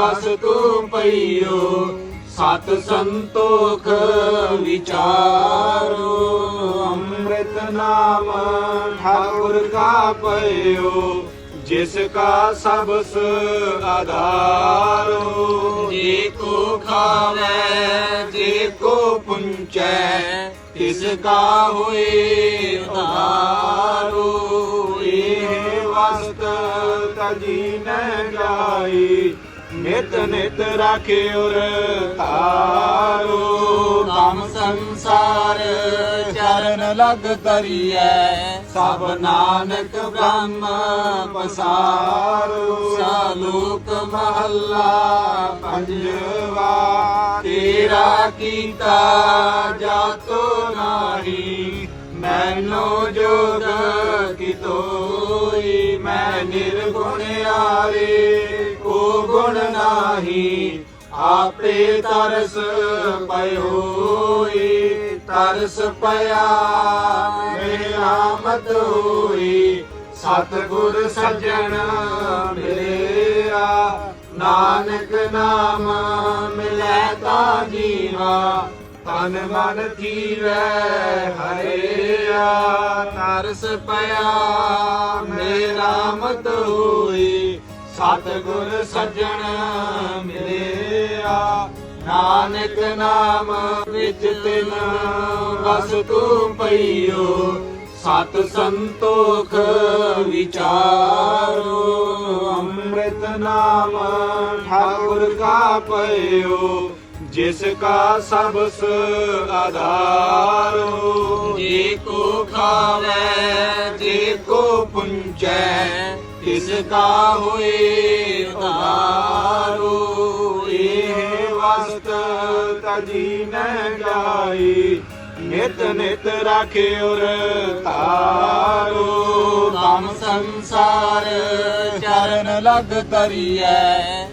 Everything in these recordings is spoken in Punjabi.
ਵਸ ਤੂੰ ਪਈਓ, ਸਤ ਸੰਤੋਖ ਵਿਚਾਰੋ। ਅੰਮ੍ਰਿਤ ਨਾਮ ਠਾਕੁਰ ਕਾ ਪਈਓ ਜਿਸ ਕਾ ਸਬਸ ਆਧਾਰੋ। ਜੇ ਕੋ ਖਾਵੇ, ਜੇ ਕੋ ਪੁੰਚੈ, ਤਿਸ ਕਾ ਹੋਏ ਉਧਾਰੋ। ਇਹ ਵਸਤ ਤਜੀ ਨ ਜਾਈ ਨਿਤ ਨਿਤ ਰਾਖਿਓ ਤਾਰੋ ਕੰਮ ਸੰਸਾਰ ਚਰਨ ਲਗ ਤਰੀਐ ਸਭ ਨਾਨਕ ਬ੍ਰਹਮ ਪਸਾਰੋ। ਸਾਲੂਕ ਮਹੱਲਾ ਪੰਜਵਾ, ਤੇਰਾ ਕੀਤਾ ਜਾਤੋ ਨਾਹੀ। ਮੈਨੋ ਜੋਗ ਕਿਤੋਈ ਮੈਂ ਨਿਰਗੁਣ ਆਰੇ, ਕੋ ਗੁਣ ਨਾਹੀ, ਆਪੇ ਤਰਸ ਪਇਓਈ ਤਰਸ ਪਿਆ ਮੇਰਾ ਮਤ ਹੋਈ ਸਤਿਗੁਰ ਸੱਜਣ ਮਿਲਿਆ, ਨਾਨਕ ਨਾਮ ਮਿਲੈ ਤਾ ਜੀਵਾ, ਤਨ ਮਨ ਥੀਵੈ ਹਰੇ। ਤਰਸ ਪਿਆ, ਮੇਰਾ ਮਤ ਹੋਈ ਸਤਿਗੁਰ ਸੱਜਣ ਮਿਲਿਆ। ਨਾਨਕ ਨਾਮ ਵਿੱਚ ਤਿਨ ਵਸਤੂ ਪਈਓ, ਸਤ ਸੰਤੋਖ ਵਿਚਾਰੋ। ਅੰਮ੍ਰਿਤ ਨਾਮ ਠਾਕੁਰ ਕਾ ਪਈਓ ਜਿਸ ਕਾ ਸਬਸ ਆਧਾਰੋ ਜੇ ਕੋ ਖਾਵੇ ਜੇ ਕੋ ਪੁੰਚੈ, ਤਿਸ ਕਾ ਹੋਏ ਉਧਾਰੋ ਇਹ ਵਸਤ ਤਜੀ ਨ ਜਾਈ, ਨਿਤ ਨਿਤ ਰਾਖਿਓ ਤਾਰੋ ਕੰਮ ਸੰਸਾਰ ਚਰਨ ਲਗ ਤਰੀਐ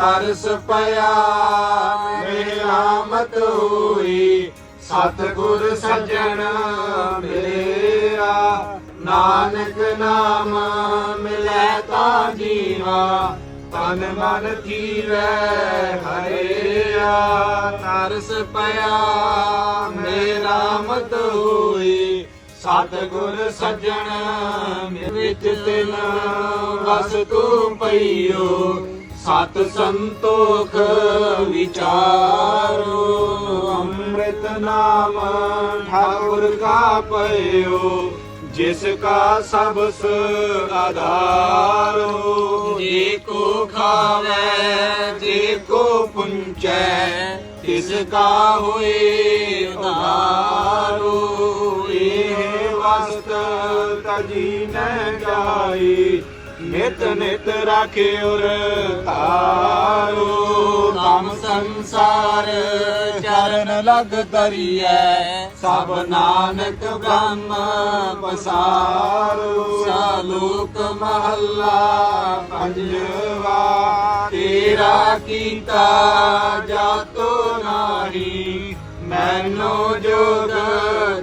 ਤਰਸ ਪਿਆ, ਮੇਰਾ ਮਤ ਹੋਈ। ਸਤਿਗੁਰ ਸੱਜਣ ਮਿਲਿਆ ਨਾਨਕ ਨਾਮ ਮਿਲੈ ਤਾ ਜੀਵਾ, ਤਨ ਮਨ ਥੀਵੈ ਹਰਿਆ। ਤਰਸ ਪਿਆ, ਮੇਰਾ ਮਤ ਹੋਈ। ਸਤਿਗੁਰ ਸੱਜਣ, ਵਿੱਚ ਤਿਨ ਵਸਤੂ ਪਈਓ। ਸਤ ਸੰਤੋਖ ਵਿਚਾਰੋ, ਅੰਮ੍ਰਿਤ ਨਾਮ ਠਾਕੁਰ ਕਾ ਪਈਓ ਜਿਸ ਕਾ ਸਬਸ ਆਧਾਰੋ। ਜੇ ਕੋ ਖਾਵੇ, ਜੇ ਕੋ ਪੁੰਚੈ, ਤਿਸ ਕਾ ਹੋਏ ਨਿਤ ਨਿਤ ਰਾਖਿਓ ਤਾਰੋ ਕੰਮ ਸੰਸਾਰ ਚਰਨ ਲਗ ਤਰੀਐ ਸਭ ਨਾਨਕ ਬ੍ਰਹਮ ਪਸਾਰੋ। ਸਾਲੂਕ ਮਹੱਲਾ ਪੰਜਵਾ, ਤੇਰਾ ਕੀਤਾ ਜਾਤੋ ਨਾਰੀ ਮੈਨੂੰ ਜੋਗ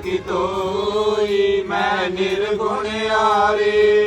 ਕਿਤੋਈ, ਮੈਂ ਨਿਰਗੁਣ ਆਰੇ।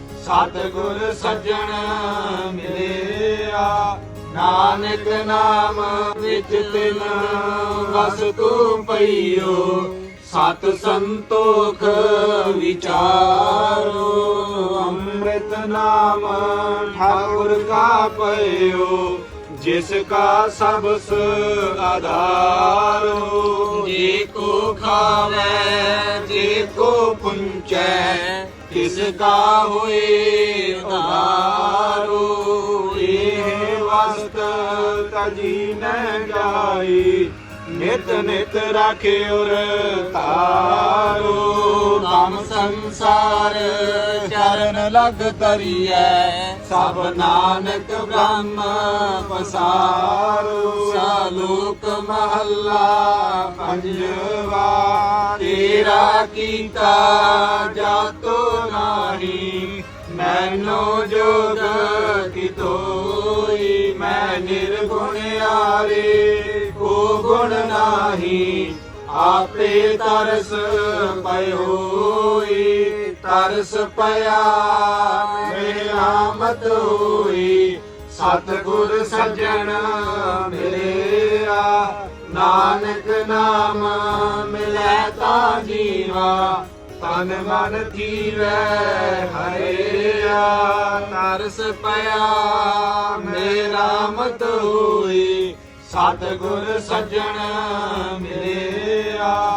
ਸਤਿਗੁਰ ਸੱਜਣ ਮਿਲਿਆ। ਨਾਨਕ ਨਾਮ ਵਿੱਚ ਤਿਨ ਵਸਤੂ ਪਈਓ। ਸਤ ਸੰਤੋਖ ਵਿਚਾਰੋ। ਅੰਮ੍ਰਿਤ ਨਾਮ ਠਾਕੁਰ ਕਾ ਪਈਓ ਜਿਸ ਕਾ ਸਬਸ ਆਧਾਰੋ। ਜੇ ਕੋ ਖਾਵੇ, ਜੇ ਕੋ ਪੁੰਚੈ ਤਿਸ ਕਾ ਹੋਏ ਉਧਾਰੋ, ਇਹ ਵਸਤ ਤਜੀ ਨ ਜਾਈ। ਨਿਤ ਨਿਤ ਰਾਖਿਉਰ ਤਾਰੋ ਕੰਮ ਸੰਸਾਰ ਚਰਨ ਲਗ ਤਰੀਐ ਸਭ ਨਾਨਕ ਬ੍ਰਹਮ ਪਸਾਰੋ ਸਾਲੋਕ ਮਹੱਲਾ ਪੰਜਵਾ ਤੇਰਾ ਕੀਤਾ ਜਾਤੋ ਨਾਹੀ, ਮੈਨੋ ਜੋਗ ਕਿਤੋਈ, ਮੈਂ ਨਿਰਗੁਣ ਆਰੇ, ਕੋ ਗੁਣ ਨਾਹੀ, ਆਪੇ ਤਰਸ ਪਇਓਈ ਤਰਸ ਪਿਆ ਮੇਰਾ ਮਤ ਹੋਈ, ਸਤਿਗੁਰ ਸੱਜਣ ਮਿਲਿਆ। ਨਾਨਕ ਨਾਮ ਮਿਲੈ ਤਾ ਜੀਵਾ, ਤਨ ਮਨ ਥੀਵੈ ਹਰਿਆ ਤਰਸ ਪਿਆ ਮੇਰਾ ਮਤ ਹੋਈ, ਸਤਿਗੁਰ ਸੱਜਣ ਮਿਲਿਆ।